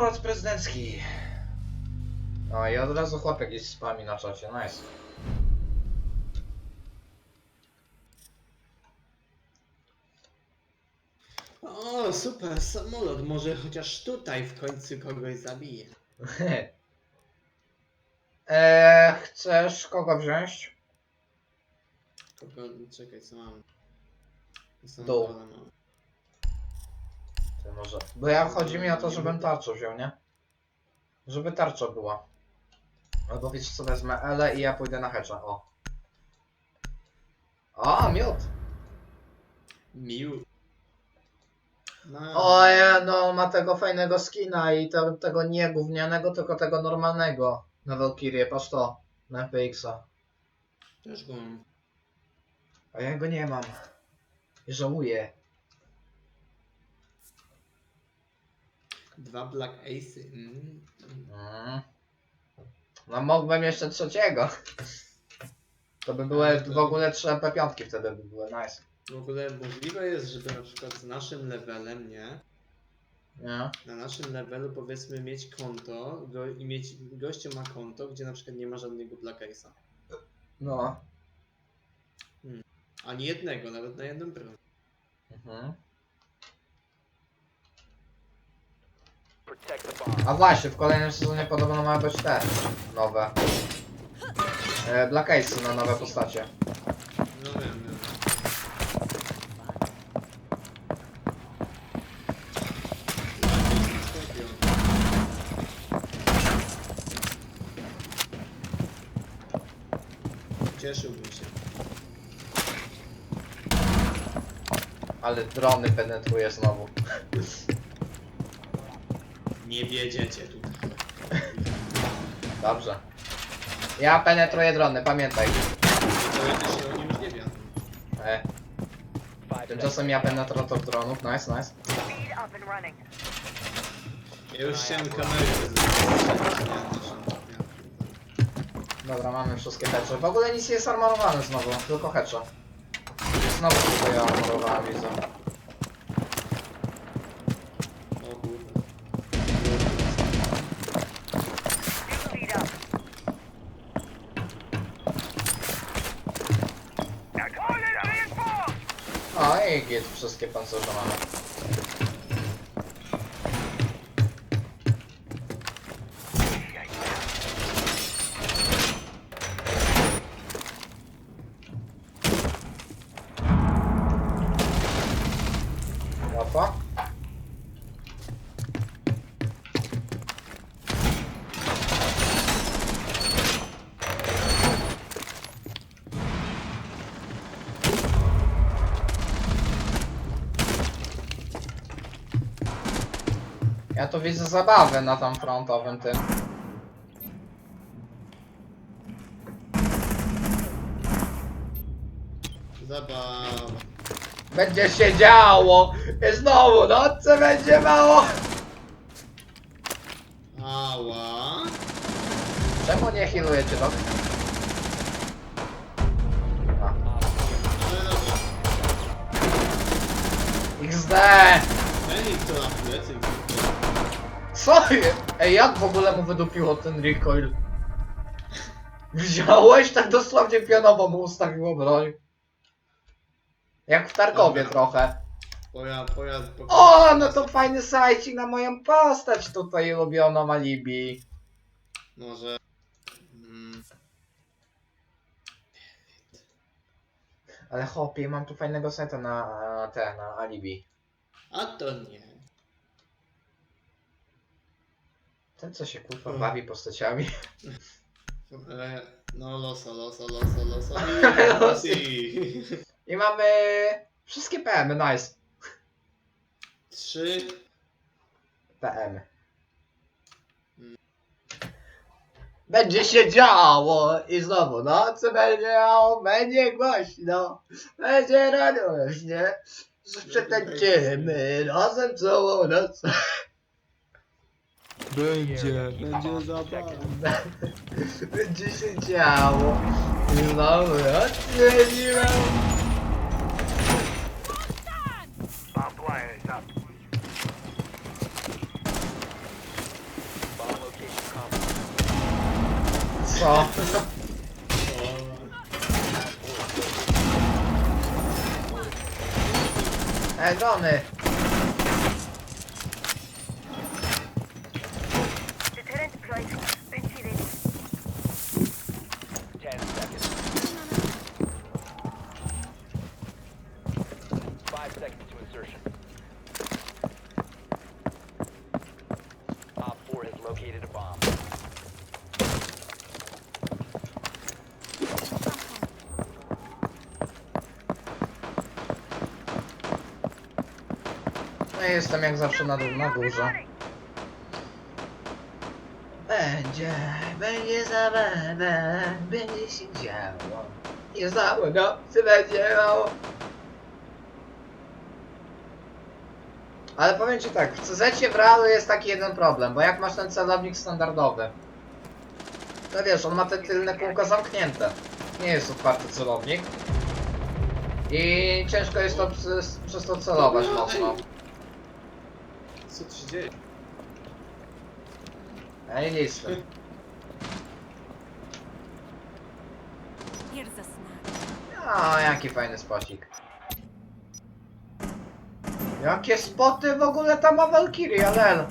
Pałac prezydencki. O i od razu chłopak gdzieś spami na czacie, nice. O, super, samolot. Może chociaż tutaj w końcu kogoś zabije. eee, chcesz kogo wziąć? Kogo... Czekaj, co mam? Co Dół. mam? Ty może. Bo ja chodzi mi o to, żebym tarczę wziął, nie? Żeby tarcza była. Albo wiesz co, wezmę Ele i ja pójdę na hecza, o. O, miód! Mił. No, Oje, no ma tego fajnego skina i to, tego nie gównianego, tylko tego normalnego. Na Valkyrie, patrz to. Na FPX-a. też go mam. A ja go nie mam. I żałuję. Dwa Black Ace. Mm. Mm. No mógłbym jeszcze trzeciego. To by były w ogóle trzy MP5 wtedy by były, nice. W ogóle możliwe jest, żeby na przykład z naszym levelem, nie? Nie? Na naszym levelu powiedzmy mieć konto go, i mieć goście ma konto, gdzie na przykład nie ma żadnego Black Ace'a. No. Ani jednego, nawet na jednym broń. Mhm. A właśnie, w kolejnym sezonie podobno mają być te nowe. E, Black Ace na nowe postacie. No wiem, wiem. Skorpion. Cieszyłbym się. Ale drony penetruje znowu. Nie wiedziecie tutaj. Dobrze. Ja penetruję drony, pamiętaj. Teoretycznie oni już nie wiedzą. E, tymczasem ja penetrator dronów, nice, nice. Speed up and running. Ja już chciałem zrobić. Dobra, mamy wszystkie hecze. W ogóle nic nie jest armorowane znowu, tylko hecze. Znowu tutaj ja armorowałem, widzę. O i git, wszystkie pancerze Ja tu widzę zabawę na tam frontowym tym. Zabawa. Będzie się działo! I znowu nocy będzie mało! Ała. Czemu nie healujecie dok? A, Ale. XD! Daj mi to na plecy. Co je? Ej, jak w ogóle mu wydupiło ten recoil? Wziąłeś tak dosłownie pionowo mu ustawiło broń. Jak w Tarkowie Dobra. trochę. Pojazd, pojazd. pojazd. O, no to fajny sajcik na moją postać tutaj ulubioną Alibi. Może. Mm, Ale hopie, mam tu fajnego seta na na te, na Alibi. a to nie. Ten co się kurwa Hmm. bawi postaciami. E, no loso, loso, loso, loso. I I mamy wszystkie PM, nice. Trzy. PM. Mm. Będzie się działo i znowu nocy będzie działo, będzie głośno, będzie radośnie, że przetańczymy razem całą noc. Będzie, będzie zabawne. Będzie się działo. I mamy odmieniłem. Bomb wire is up. Bomb jestem jak zawsze na, na górze. Będzie, będzie zabawa, będzie się działo. Nie znało nocy będzie mało. Ale powiem ci tak, w CZ w realu jest taki jeden problem, bo jak masz ten celownik standardowy, to wiesz, on ma te tylne kółko zamknięte. Nie jest otwarty celownik. I ciężko jest to przez to celować mocno. Co tu się dzieje? Ej, listy. Here's a snack. O, jaki fajny spocik. Jakie spoty w ogóle tam ma Valkyria, lel.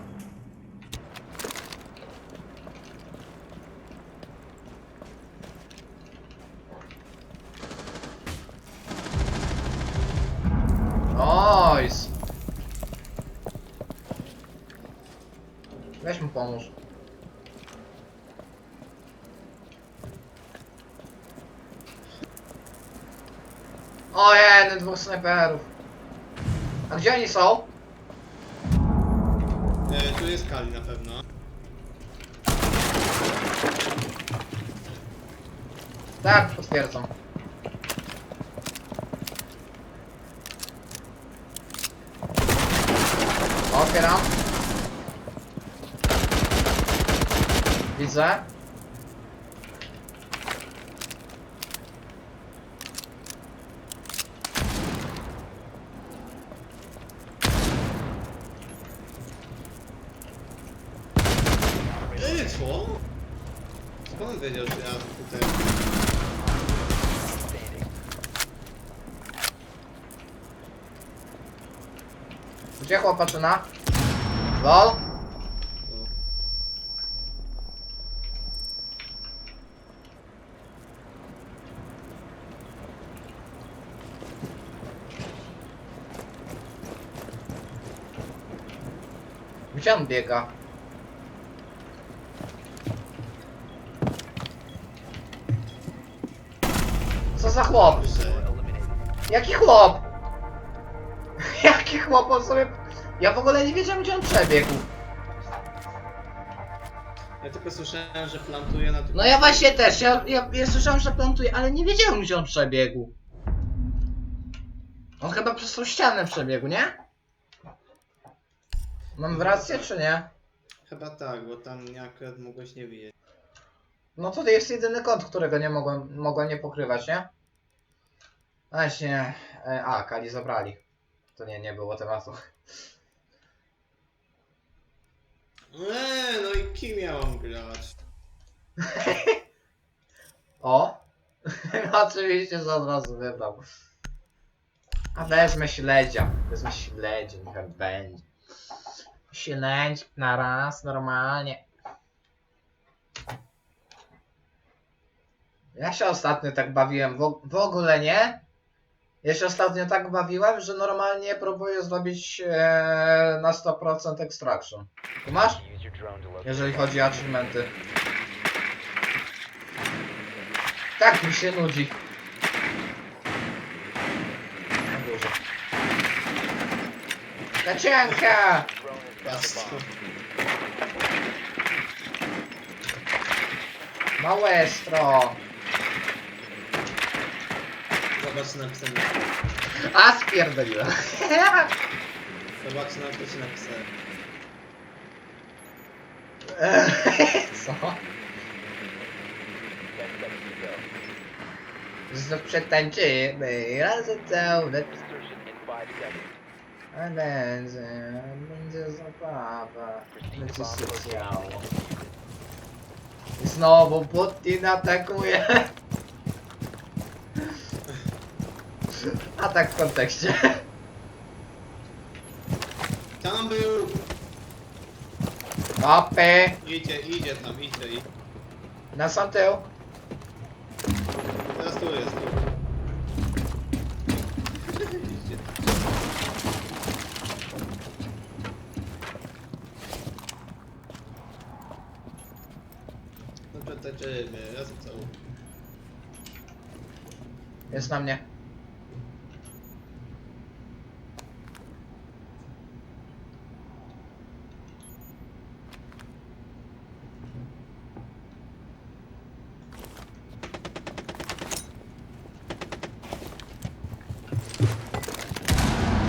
Nice. Weź mu pomóż. O jeden, dwóch snajperów. A gdzie oni są? E, tu jest Kali na pewno. Tak, potwierdzam. Otwieram. Widzę. Wiedział, że ja tutaj... Gdzie chłopaczyna? LOL? Gdzie on biega? Za chłop? Jaki chłop? Jaki chłop on sobie... Ja w ogóle nie wiedziałem gdzie on przebiegł. Ja tylko słyszałem, że plantuje na... No ja właśnie też, ja, ja, ja słyszałem, że plantuje, ale nie wiedziałem gdzie on przebiegł. On chyba przez tą ścianę przebiegł, nie? Mam rację czy nie? Chyba tak, bo tam nie akurat mogłeś nie widzieć. No to jest jedyny kąt, którego nie mogłem, mogłem nie pokrywać, nie? Właśnie, e, a, Kali zabrali. To nie, nie było tematu. Eee, no i kim ja mam grać? O! Oczywiście, że od razu wybrał. A wezmę śledzia. Wezmę śledzia, niech będzie. Śledź na raz, normalnie. Ja się ostatnio tak bawiłem, w, w ogóle nie. Ja się ostatnio tak bawiłem, że normalnie próbuję zrobić e, na 100% extraction. Tu masz? Jeżeli chodzi o achievementy. Tak mi się nudzi. Na górze. Kacianka! Małestro! Zobacz napisane. A spierdoliła. Zobacz na to się napisałem. Co? Znów przetańczymy razem całe. Insertion in five seconds. A będzie, będzie zabawa. Proceed Będzie to bomb się location Znowu Putin atakuje. Atak w kontekście. Tam był! Opy! Idzie, idzie tam, idzie i Na sam tył. teraz tu jest. Idzie. Dobrze, taczymy, razem całą. Jest na mnie.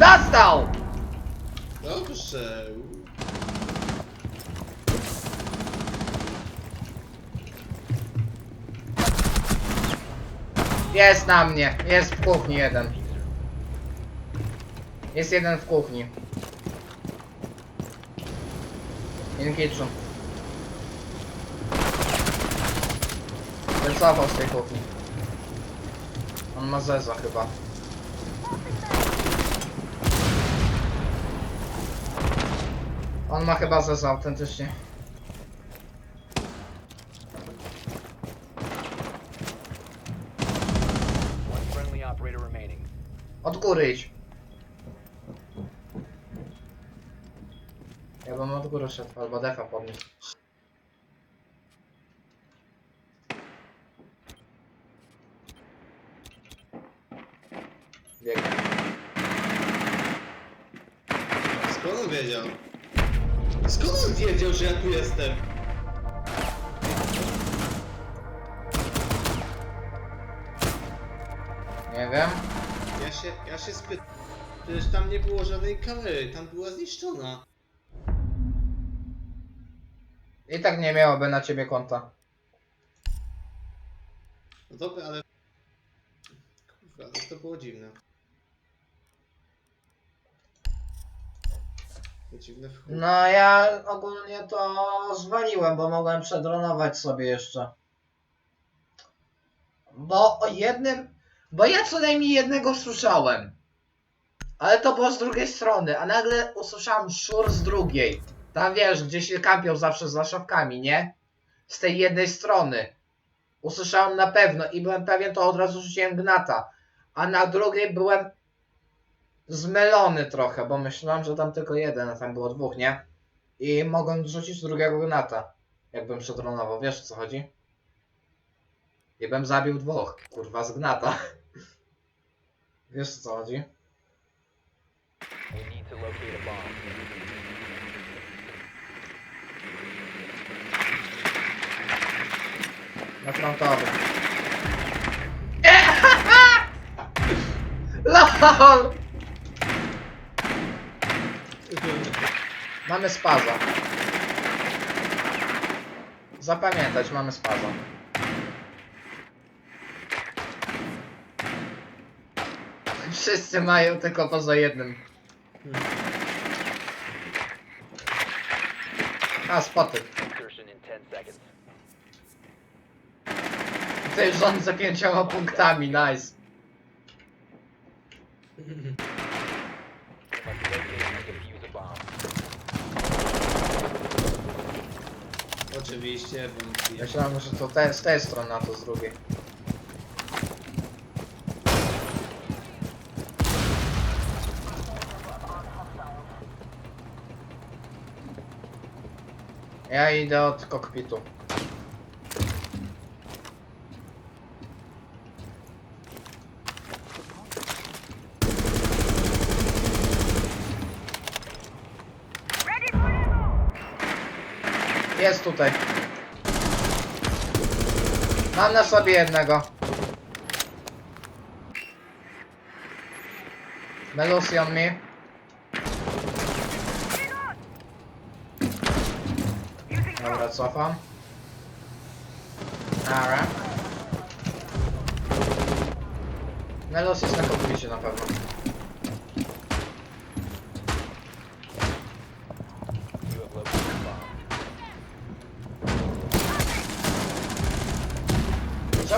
Dostał! Dobrze! Jest na mnie. Jest w kuchni jeden. Jest jeden w kuchni. In kitchen. Wycofał z tej kuchni. On ma zeza chyba. On ma chyba zeza autentycznie. One friendly operator remaining. Od góry idź. Ja bym od góry szedł, albo defa podniósł. Biegnie. Skąd on wiedział? Skąd on wiedział, że ja tu jestem? Nie wiem. Ja się, ja się spytam. Przecież tam nie było żadnej kamery, tam była zniszczona. I tak nie miałoby na ciebie konta. No dobra, ale... Kurwa, to, to było dziwne. Dziwne. No ja ogólnie to zwaliłem, bo mogłem przedronować sobie jeszcze. Bo o jednym... Bo ja co najmniej jednego słyszałem. Ale to było z drugiej strony, a nagle usłyszałem szur z drugiej. Tam wiesz, gdzie się kampią zawsze za szafkami, nie? Z tej jednej strony. Usłyszałem na pewno i byłem pewien, to od razu rzuciłem gnata. A na drugiej byłem zmylony trochę, bo myślałem, że tam tylko jeden, a tam było dwóch, nie? I mogłem rzucić drugiego gnata, jakbym przedronował, wiesz o co chodzi? I bym zabił dwóch, kurwa, z gnata. Wiesz o co chodzi? We need to locate a bomb. Na frontowy. LOL! Mamy spaza. Zapamiętać, mamy spaza. Wszyscy mają tylko poza jednym. A, spoty. Insertion in 10 seconds. Tutaj rządzę pięcioma punktami, nice. You must locate and defuse a bomb. Oczywiście, wątpię. Myślałem, że to te, z tej strony, a to z drugiej. Ja idę od kokpitu. Jest tutaj. Mam na sobie jednego. Melusi on. Using Dobra, cofam. Dobra. Melos jest na kokpicie na pewno. You have located a bomb.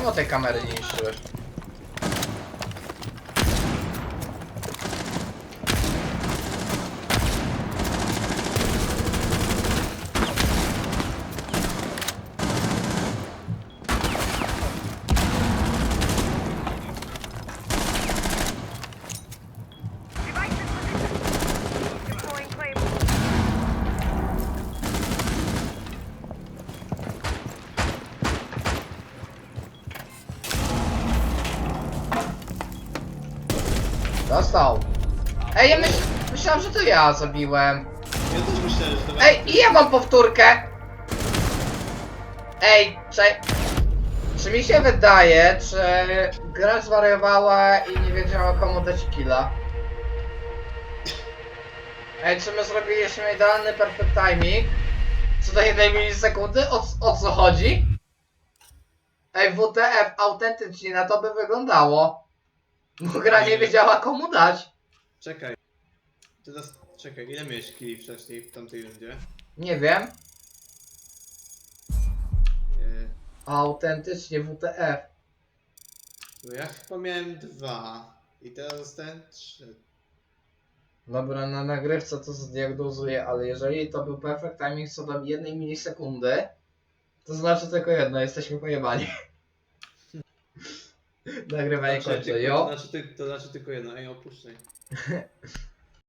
Czemu tej kamery nie niszczyłeś? Dostał. Ej, ja myśl, myślałem, że to ja zabiłem. Ja też myślałem, że to Ej, i ja mam powtórkę! Ej, czy... Czy mi się wydaje, czy gra zwariowała i nie wiedziała komu dać killa? Ej, czy my zrobiliśmy idealny perfect timing? Co do jednej milisekundy? O, o co chodzi? Ej, WTF, autentycznie na to by wyglądało. Bo gra nie wiedziała komu dać. Czekaj. Teraz, czekaj, ile miałeś kili wcześniej w tamtej rundzie? Nie wiem. Yy, Autentycznie WTF. no ja chyba miałem dwa. I teraz zostałem trzy. Dobra, na nagrywce to zdiagnozuję, ale jeżeli to był perfect timing co do jednej milisekundy, to znaczy tylko jedno, jesteśmy pojebani. Nagrywanie Znaczy, kończę, jo. to, znaczy, ty- to znaczy tylko jedno, ej opuszczaj.